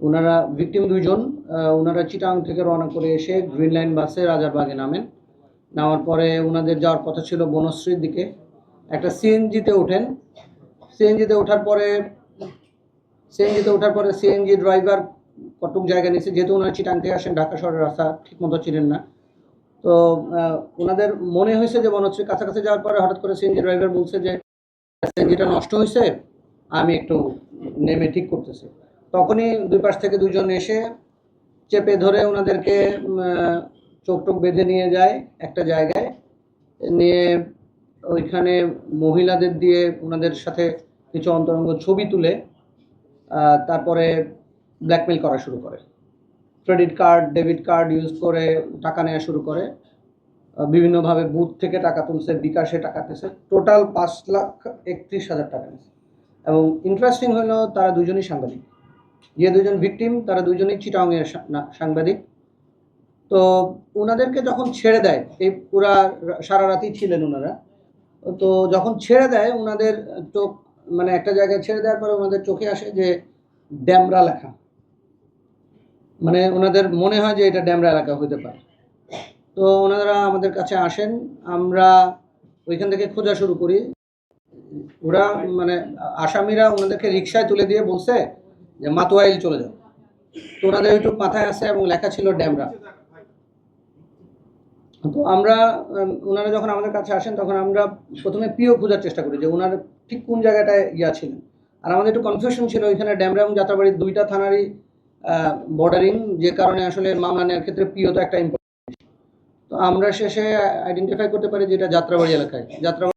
ওনারা ভিকটিম দুইজন ওনারা চিটাং থেকে রওনা করে এসে গ্রিন লাইন বাসে রাজারবাগে নামেন। নামার পরে ওনাদের যাওয়ার কথা ছিল বনশ্রীর দিকে। একটা সিএনজিতে ওঠেন। সিএনজিতে ওঠার পরে সিএনজিতে ওঠার পরে সিএনজি ড্রাইভার কটক জায়গা নিয়েছে, যেহেতু ওনারা চিটাং থেকে আসেন, ঢাকা শহরের রাস্তা ঠিক মতো চিনেন না। তো ওনাদের মনে হয়েছে যে বনশ্রীর কাছাকাছি যাওয়ার পরে হঠাৎ করে সিএনজি ড্রাইভার বলছে যে সিএনজিটা নষ্ট হয়েছে, আমি একটু নেমে ঠিক করতেছি। তখনই দুই পাশ থেকে দুজন এসে চেপে ধরে ওনাদেরকে চোখ টোক বেঁধে নিয়ে যায় একটা জায়গায়। নিয়ে ওইখানে মহিলাদের দিয়ে ওনাদের সাথে কিছু অন্তরঙ্গ ছবি তুলে তারপরে ব্ল্যাকমেল করা শুরু করে। Credit card, debit card use করে টাকা নেওয়া শুরু করে। বিভিন্নভাবে বুথ থেকে টাকা তুলছে, বিকাশে টাকা দিয়েছে টোটাল পাঁচ লাখ একত্রিশ হাজার টাকা। নিয়েছে এবং ইন্টারেস্টিং হলো তারা দুজনই সাংবাদিক। যে দুজন ভিকটিম, তারা দুজনেই চিটাংয়ের সাংবাদিক। তো ওনাদেরকে যখন ছেড়ে দেয়, এই পুরা সারা রাতেই ছিলেন ওনারা তো যখন ছেড়ে দেয় ওনাদের চোখ মানে একটা জায়গায় ছেড়ে দেওয়ার পরে ওনাদের চোখে আসে যে ড্যামরা লেখা। মানে ওনাদের মনে হয় যে এটা ড্যামরা এলাকা হতে পারে। তো ওনারা আমাদের কাছে আসেন, আমরা ওইখান থেকে খোঁজা শুরু করি। ওরা মানে আসামিরা ওনাদেরকে রিক্সায় তুলে দিয়ে বলছে যে মাতোয়াইল চলে যাও। তো ওনাদের একটু মাথায় আছে এবং লেখা ছিল ড্যামরা। তো আমরা ওনারা যখন আমাদের কাছে আসেন, তখন আমরা প্রথমে পিও খোঁজার চেষ্টা করি যে ওনার ঠিক কোন জায়গাটায় ইয়া ছিলেন। আর আমাদের একটু কনফিউশন ছিল, ওইখানে ড্যামরা এবং যাত্রাবাড়ির দুইটা থানারই বর্ডারিং যে কারণে আসলে মামলা নেওয়ার ক্ষেত্রে পিও তো একটা ইম্পর্টেন্ট তো আমরা শেষে আইডেন্টিফাই করতে পারি যে এটা যাত্রাবাড়ি এলাকায়। যাত্রাবাড়ি